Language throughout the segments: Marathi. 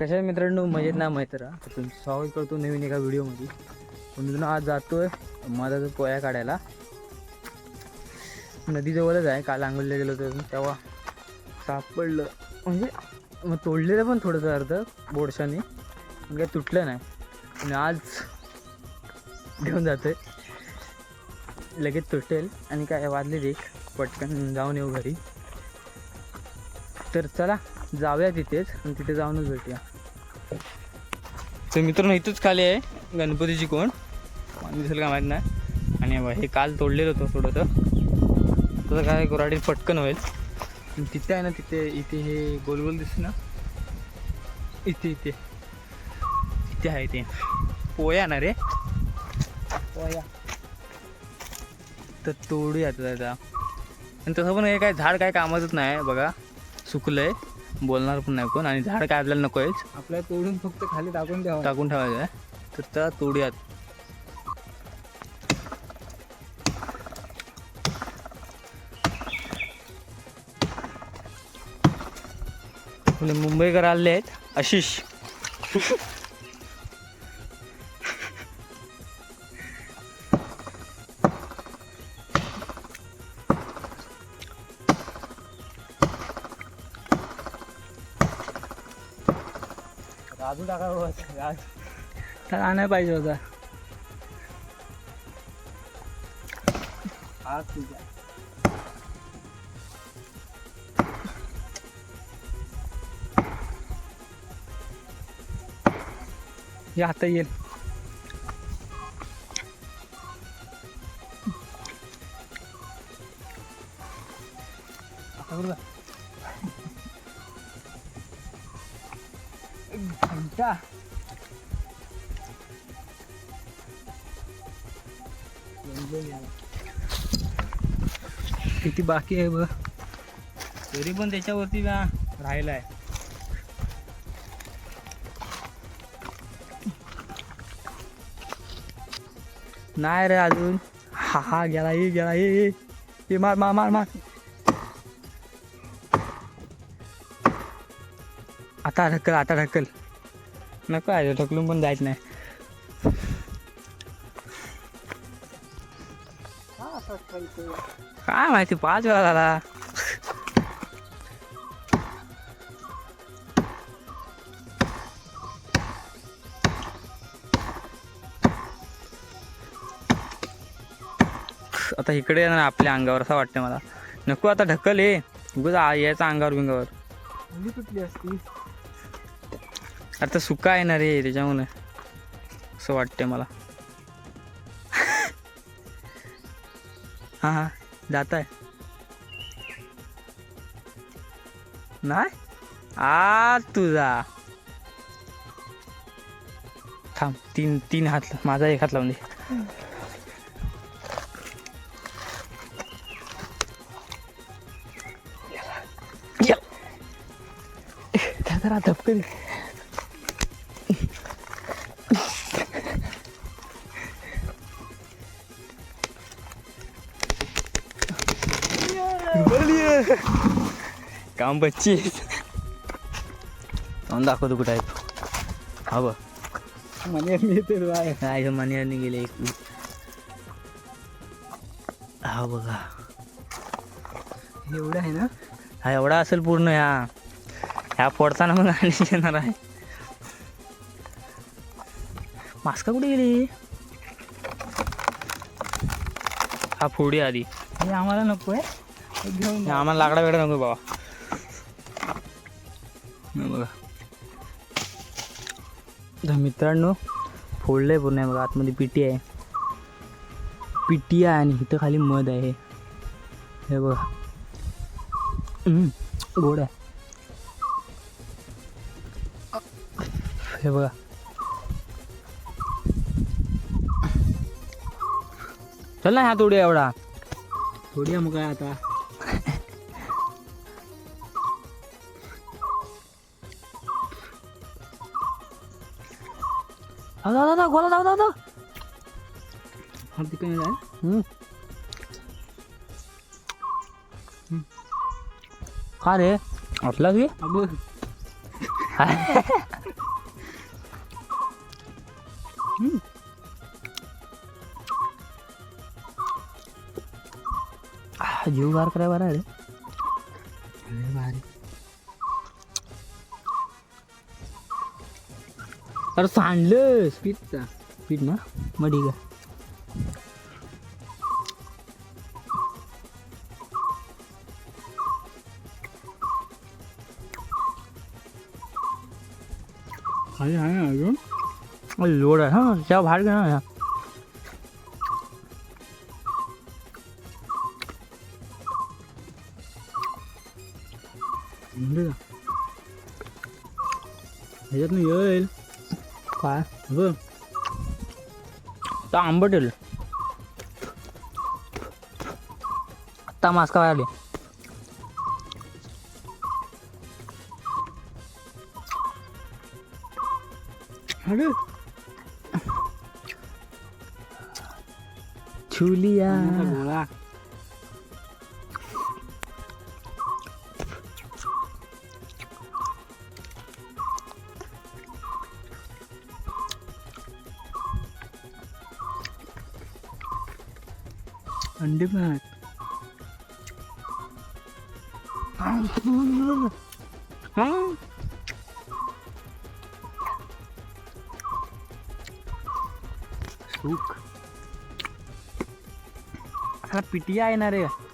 कशा मित्रांनो? मजेत ना? माहीत राहा तुमचं स्वागत करतो नवीन एका व्हिडिओमध्ये. म्हणून आज जातोय माझा पोया काढायला. नदीजवळच आहे. काल आंघोळीला गेलो होतो तेव्हा सापडलं. म्हणजे मग तोडलेलं पण थोडंसं अर्ध बोडशाने. पण काही तुटलं नाही. आणि आज घेऊन जातोय. लगेच तुटेल. आणि काय वाजले देख पटकन जाऊन येऊ घरी. तर चला जाऊया तिथेच आणि तिथे जाऊनच भेटूया. तर मित्रांनो इथंच खाली आहे गणपतीची कोण? दिसेल का माहीत नाही. आणि हे हे काल तोडलेलं होतं थोडंसं. तसं काय गोराडी पटकन होईल. आणि तिथे आहे ना तिथे इथे हे गोल गोल दिसत ना. इथे इथे. इथे आहे ते. पोया ना रे. पोया. तर तोडूया आता. आणि तसं पण हे काय झाड काय कामाचंच नाही आहे बघा. सुकलंय. बोलणार पण नाही कोण. आणि झाड काय आपल्याला नको आहेच आपल्याला तोडून फक्त खाली टाकून द्यावं टाकून ठेवायचं आहे. तर त्याला तोडूयात. मुंबईकर आले आहेत. आशिष. राजू टाका राज तर आणायला पाहिजे होता हा तुझ्या हे आता येईल आता बरोबर किती बाकी आहे बघ. तरी पण त्याच्यावरती ना राहिला आहे नाही रे अजून. हा हा गेला ये गेला ये ये. ये मार मार मार मार. आता ढकल आता ढकल. नको आहे ढकलून पण जायचं नाही. काय माहिती पाच वेळा झाला. आता इकडे येणार आपल्या अंगावर असं वाटतं मला. नको आता ढकल उगाच यायचं अंगावर बिंगावर. कुठली असती? अरे तर सुका आहे ना रे त्याच्यामुळे. असं वाटतंय मला. हां हां. जात आहे नाही? आ तुझा. थांब तीन तीन हात माझा एक हात लावून दे. या. त्या काम बच्ची जाऊन दाखवतो कुठं आहे हा बघ. म्हणजे मी ते आहे काय मनियाने गेले एक. हा बघा. एवढं आहे ना? हा एवढा असेल पूर्ण ह्या. ह्या फोडताना मग आणि येणार आहे. मास्का कुठे गेली? हा फोडी आधी. हे आम्हाला नको आहे हे आम्हाला लाकडा वेगळा नको बाबा. बघा. तर मित्रांनो पूर्ण. आहे बघा आतमध्ये पिटी आहे. पिटी आहे आणि इथं खाली मध आहे. हे बघा. गोड आहे. हे बघा. चल ना ह्या तोडी एवढा. थोडी मग काय आता. அதான் அதான் கோலா தான் அதான் அதுக்கு மேலே ம் காரு அட்லாகி அபு ம் जीव बार करे बारे अरे सांडलंस पिझ्झा पीठ ना मग ठीक आहे खाली आहे ना अजून अरे लोड आहे हां त्या बाहेर घे ना म्हणजे का ह्याच्यातनं येईल काय? बघ तर आंबट येईल आत्ता मास्का आले? अरे. छुलिया अंडे पण आहेत येणार हा पिटिया आहे.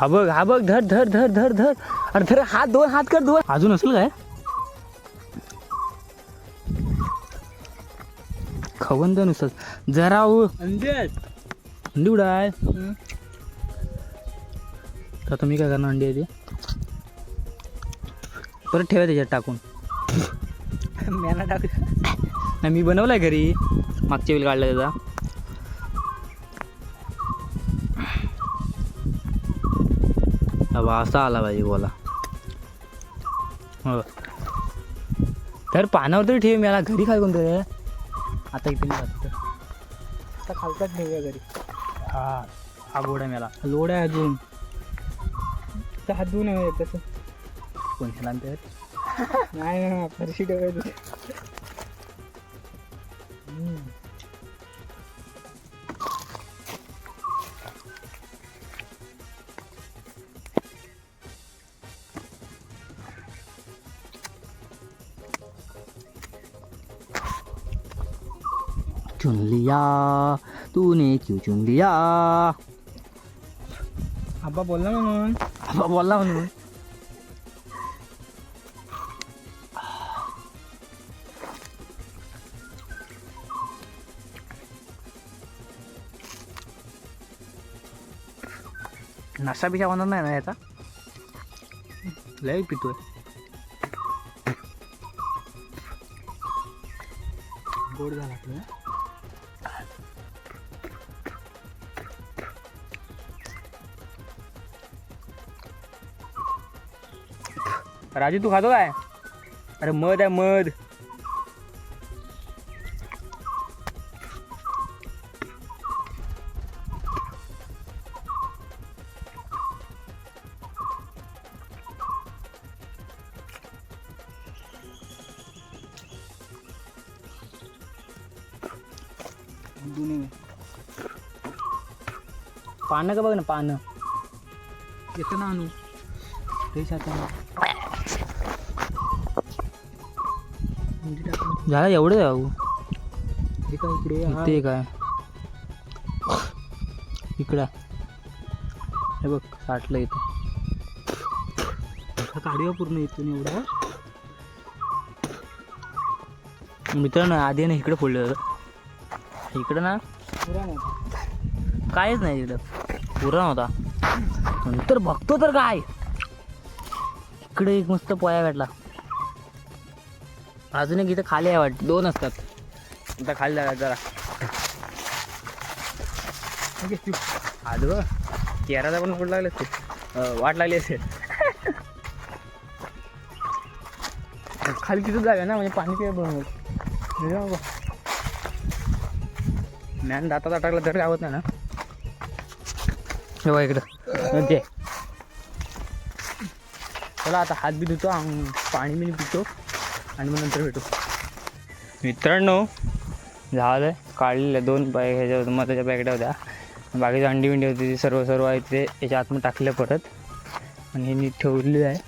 हा बघ हा बघ धर धर धर धर धर. अरे धर हात दोन हात कर दोन अजून असेल काय? खवन तर नुसतं जरा अंडे उडाय. तर तुम्ही काय करणार अंडी आहे ते परत ठेवा त्याच्यात टाकून. मॅना टाक. नाही मी बनवलाय घरी. मागच्या वेळी काढला त्याचा. असा आला पाहिजे बोला हो. तर पानावर तरी ठेव मला घरी काय कोणतं रे आता इथे नाही. आता खालचाच ठेवूया घरी. हा हा गोड आहे मला. लोड आहे अजून. तर हात धुवून तसं कोण आणते? नाही ना फरशी ठेवायचं. तूने क्यों चुन लिया आबा बोलला म्हणून आबा बोलला म्हणून नशा बिशा होणार नाही ना याचा लय पितोय गोड झाला आपला राजू तू खातो काय? अरे मध आहे मध. पानं का बघ ना पानं. येतं ना आणू. तेच झालं एवढं? जाऊ इकडे काय? इकडं. हे बघ साठलं इथं. काढूया पूर्ण इथून एवढा. मित्रांनो आधी ना इकडे फोडलं होतं इकडं ना? नाही. काहीच नाही इकडं. पुरा नव्हता. नंतर बघतो तर काय. इकडे एक मस्त पोया भेटला. अजून एक इथं खाली आहे वाटतं. दोन असतात. आता खाली जागा जरा. आलो केराचा पण कुठं लागले असते वाट लागली असेल. खाली तिथं जागा ना म्हणजे पाणी काय बनवत. मॅन दातात अटकला तरी आवत नाही ना. हे इकडं. ते चला आता हात बी धुतो पाणी बिणी पितो. आणि मग नंतर भेटू. मित्रांनो झालं काढलेलं दोन पॅक ह्याच्या होत्या मधाच्या पॅकेट होत्या. बाकीची अंडी बिंडी होती ती सर्व सर्व आहे ते याच्या आतमध्ये टाकलं परत. आणि हे नीट ठेवलेली आहे.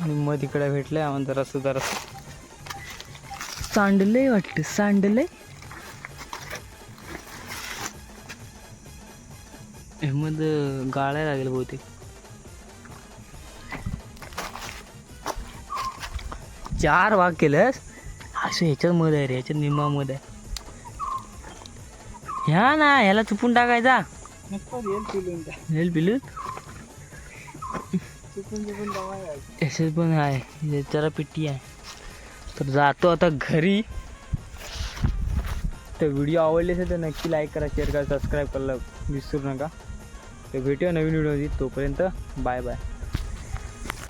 आणि मध इकडे भेटलंय आम्हाला जरा सुधार सांडलंय वाटतं सांडलंय. हे मध गाळायला लागेल बहुतेक. चार भाग केलंस असं ह्याच्यात मध आहे रे मध आहे. ह्या ना ह्याला चुपून टाकायचा. हेल पण आहे याच्याला पिट्टी आहे. तर जातो आता घरी. तर व्हिडिओ आवडले असेल तर नक्की लाईक करा शेअर करा सबस्क्राईब करायला विसरू नका. तर भेटूया नवीन व्हिडिओ तोपर्यंत बाय बाय.